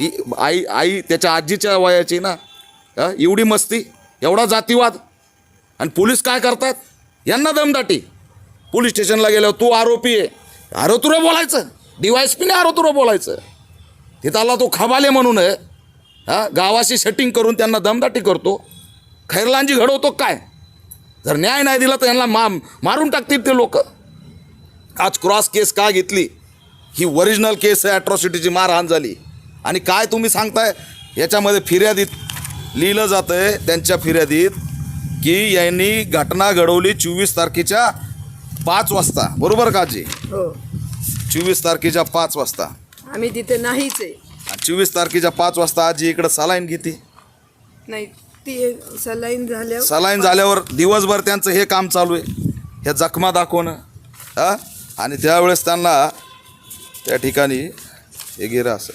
ही आई आई त्याच्या आजीच्या वयाची ना. एवढी मस्ती एवढा जातीवाद. आणि पोलीस काय करतात? यांना दमदाटी. पोलीस स्टेशनला गेल्यावर तू आरोपी आहे. आरोतुरं बोलायचं. डीवायसपीने आरोतुरं बोलायचं. तिथं आला तो खबाले म्हणून आहे. हा गावाशी सेटिंग करून त्यांना दमदाटी करतो. खैरलांजी घडवतो काय? जर न्याय नाही दिला तर यांना मा मारून टाकतील ते लोक. आज क्रॉस केस का घेतली? ही ओरिजिनल केस आहे ॲट्रॉसिटीची मारहाण झाली. आणि काय तुम्ही सांगताय? याच्यामध्ये फिर्यादीत लिहिलं जातं आहे त्यांच्या फिर्यादीत की यांनी घटना घडवली चोवीस तारखेच्या पाच वाजता. बरोबर का जी हो. चोवीस तारखेच्या पाच वाजता. आम्ही तिथे नाहीच आहे. चोवीस तारखेच्या पाच वाजता आजी इकडं सलाईन घेते. नाही ती सलाईन झाल्यावर सलाईन झाल्यावर दिवसभर त्यांचं हे काम चालू आहे. ह्या जखमा दाखवणं हा? आणि त्यावेळेस त्यांना त्या ठिकाणी हे गेलं असं.